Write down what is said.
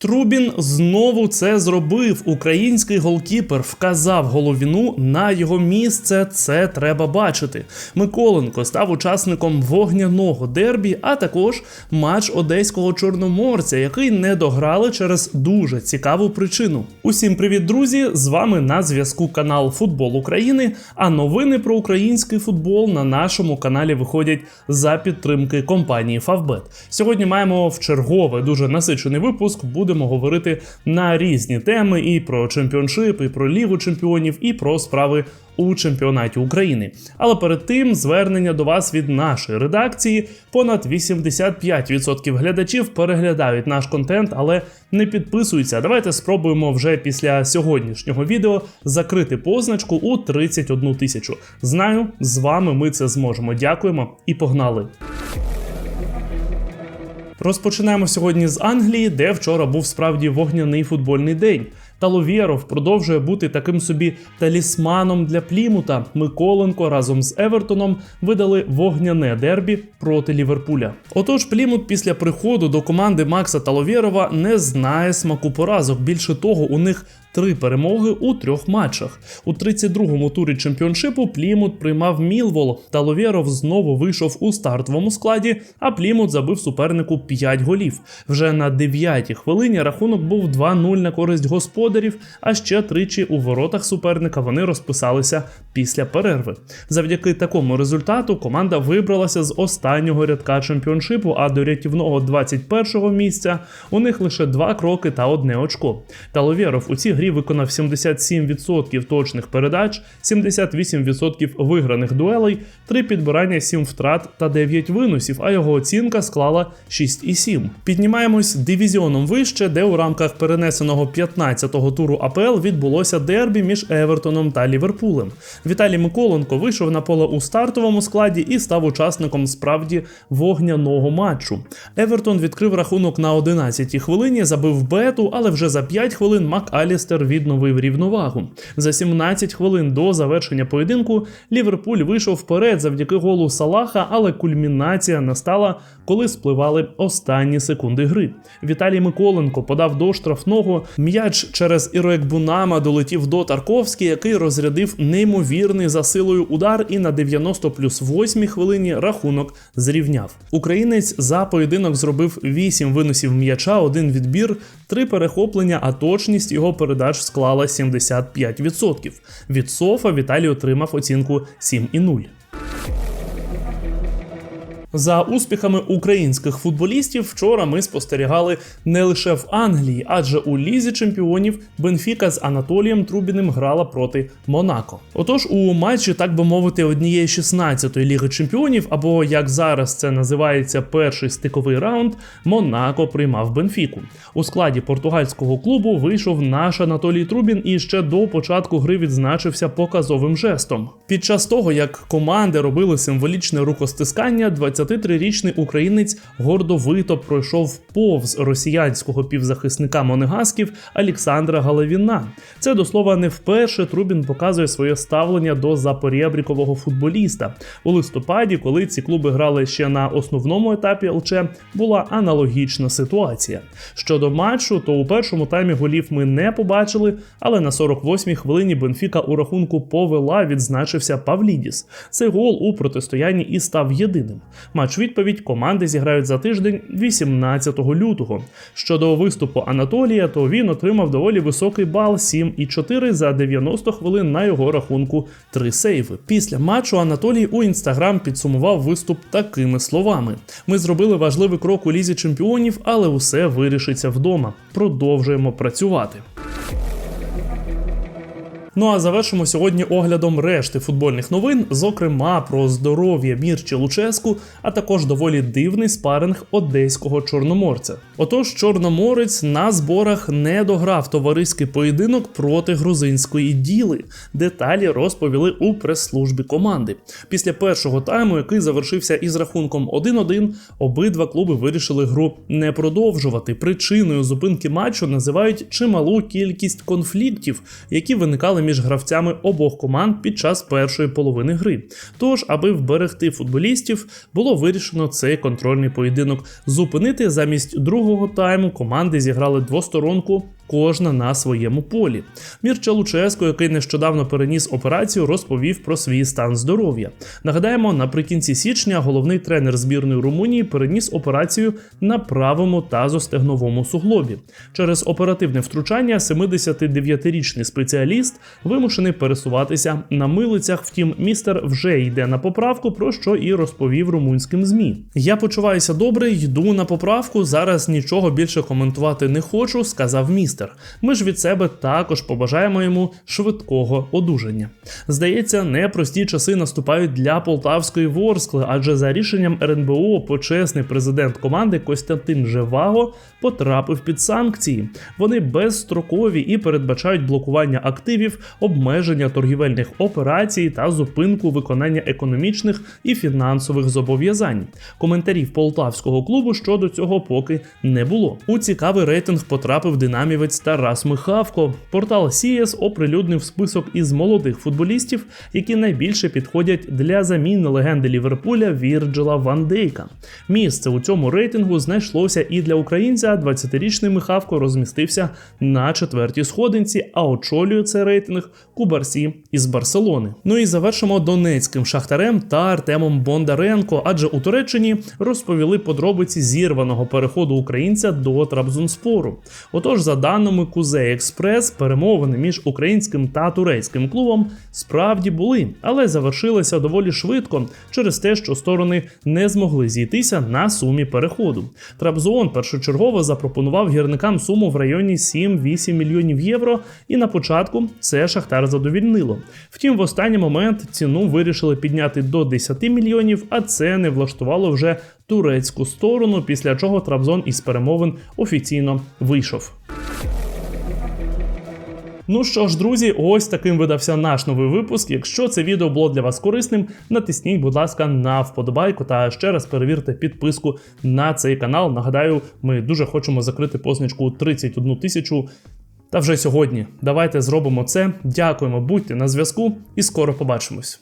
Трубін знову це зробив. Український голкіпер вказав головіну на його місце. Це треба бачити. Миколенко став учасником вогняного дербі, а також матч одеського чорноморця, який не дограли через дуже цікаву причину. Усім привіт, друзі! З вами на зв'язку канал Футбол України. А новини про український футбол на нашому каналі виходять за підтримки компанії Favbet. Сьогодні маємо в чергове дуже насичений випуск. Будемо говорити на різні теми і про чемпіоншип, і про лігу чемпіонів, і про справи у чемпіонаті України. Але перед тим звернення до вас від нашої редакції. Понад 85% глядачів переглядають наш контент, але не підписуються. Давайте спробуємо вже після сьогоднішнього відео закрити позначку у 31 тисячу. Знаю, з вами ми це зможемо. Дякуємо і погнали. Розпочинаємо сьогодні з Англії, де вчора був справді вогняний футбольний день. Таловєров продовжує бути таким собі талісманом для Плімута. Миколенко разом з Евертоном видали вогняне дербі проти Ліверпуля. Отож, Плімут після приходу до команди Макса Таловєрова не знає смаку поразок. Більше того, у них три перемоги у трьох матчах. У 32-му турі чемпіоншипу Плімут приймав Мілвол. Таловєров знову вийшов у стартовому складі, а Плімут забив супернику 5 голів. Вже на 9-й хвилині рахунок був 2-0 на користь господарів, а ще тричі у воротах суперника вони розписалися після перерви. Завдяки такому результату команда вибралася з останнього рядка чемпіоншипу, а до рятівного 21-го місця у них лише два кроки та одне очко. Таловєров у цій грі виконав 77% точних передач, 78% виграних дуелей, 3 підбирання, 7 втрат та 9 виносів, а його оцінка склала 6,7. Піднімаємось дивізіоном вище, де у рамках перенесеного 15-го туру АПЛ відбулося дербі між Евертоном та Ліверпулем. Віталій Миколенко вийшов на поле у стартовому складі і став учасником справді вогняного матчу. Евертон відкрив рахунок на 11-й хвилині, забив бету, але вже за 5 хвилин Мак Алістер відновив рівновагу. За 17 хвилин до завершення поєдинку Ліверпуль вийшов вперед завдяки голу Салаха, але кульмінація настала, коли спливали останні секунди гри. Віталій Миколенко подав до штрафного м'яч через Іроекбунама долетів до Тарковський, який розрядив неймовірний за силою удар і на 90 плюс 8 хвилині рахунок зрівняв. Українець за поєдинок зробив 8 виносів м'яча, один відбір, 3 перехоплення, а точність його передач склала 75%. Від Софа Віталій отримав оцінку 7,0. За успіхами українських футболістів вчора ми спостерігали не лише в Англії, адже у лізі чемпіонів Бенфіка з Анатолієм Трубіним грала проти Монако. Отож, у матчі, так би мовити, однієї 16-ї ліги чемпіонів, або як зараз це називається перший стиковий раунд, Монако приймав Бенфіку. У складі португальського клубу вийшов наш Анатолій Трубін і ще до початку гри відзначився показовим жестом. Під час того, як команди робили символічне рукостискання, 23-річний українець гордовито пройшов повз росіянського півзахисника Монегасків Олександра Галавіна. Це до слова не вперше Трубін показує своє ставлення до запорєбрікового футболіста. У листопаді, коли ці клуби грали ще на основному етапі ЛЧ, була аналогічна ситуація. Щодо матчу, то у першому таймі голів ми не побачили, але на 48-й хвилині Бенфіка у рахунку повела, відзначився Павлідіс. Цей гол у протистоянні і став єдиним. Матч відповідь команди зіграють за тиждень 18 лютого. Щодо виступу Анатолія, то він отримав доволі високий бал 7,4 за 90 хвилин на його рахунку 3 сейви. Після матчу Анатолій у інстаграм підсумував виступ такими словами: ми зробили важливий крок у лізі чемпіонів, але усе вирішиться вдома. Продовжуємо працювати. Ну а завершимо сьогодні оглядом решти футбольних новин, зокрема про здоров'я Мірчі Луческу, а також доволі дивний спаринг одеського чорноморця. Отож, Чорноморець на зборах не дограв товариський поєдинок проти грузинської діли. Деталі розповіли у прес-службі команди. Після першого тайму, який завершився із рахунком 1-1, обидва клуби вирішили гру не продовжувати. Причиною зупинки матчу називають чималу кількість конфліктів, які виникали між гравцями обох команд під час першої половини гри. Тож, аби вберегти футболістів, було вирішено цей контрольний поєдинок зупинити замість другого другого тайму команди зіграли двосторонку. Кожна на своєму полі. Мірча Луческо, який нещодавно переніс операцію, розповів про свій стан здоров'я. Нагадаємо, наприкінці січня головний тренер збірної Румунії переніс операцію на правому тазостегновому суглобі. Через оперативне втручання 79-річний спеціаліст вимушений пересуватися на милицях. Втім, містер вже йде на поправку, про що і розповів румунським змі. Я почуваюся добре, йду на поправку. Зараз нічого більше коментувати не хочу, сказав містер. Ми ж від себе також побажаємо йому швидкого одужання. Здається, непрості часи наступають для полтавської Ворскли, адже за рішенням РНБО почесний президент команди Костянтин Живаго потрапив під санкції. Вони безстрокові і передбачають блокування активів, обмеження торгівельних операцій та зупинку виконання економічних і фінансових зобов'язань. Коментарів полтавського клубу щодо цього поки не було. У цікавий рейтинг потрапив динамівець Тарас Михавко. Портал CS оприлюднив список із молодих футболістів, які найбільше підходять для заміни легенди Ліверпуля Вірджила Ван Дейка. Місце у цьому рейтингу знайшлося і для українця. 20-річний Михавко розмістився на четвертій сходинці, а очолює цей рейтинг Кубарсі із Барселони. Ну і завершимо донецьким шахтарем та Артемом Бондаренко, адже у Туреччині розповіли подробиці зірваного переходу українця до Трабзонспору. Отож, за даними Кузей Експрес, перемовини між українським та турецьким клубом справді були, але завершилися доволі швидко через те, що сторони не змогли зійтися на сумі переходу. Трабзон першочергово запропонував гірникам суму в районі 7-8 мільйонів євро, і на початку це Шахтар задовільнило. Втім, в останній момент ціну вирішили підняти до 10 мільйонів, а це не влаштувало вже турецьку сторону, після чого Трабзон із перемовин офіційно вийшов. Ну що ж, друзі, ось таким видався наш новий випуск. Якщо це відео було для вас корисним, натисніть, будь ласка, на вподобайку та ще раз перевірте підписку на цей канал. Нагадаю, ми дуже хочемо закрити позначку 31 тисячу. Та вже сьогодні. Давайте зробимо це. Дякуємо, будьте на зв'язку і скоро побачимось.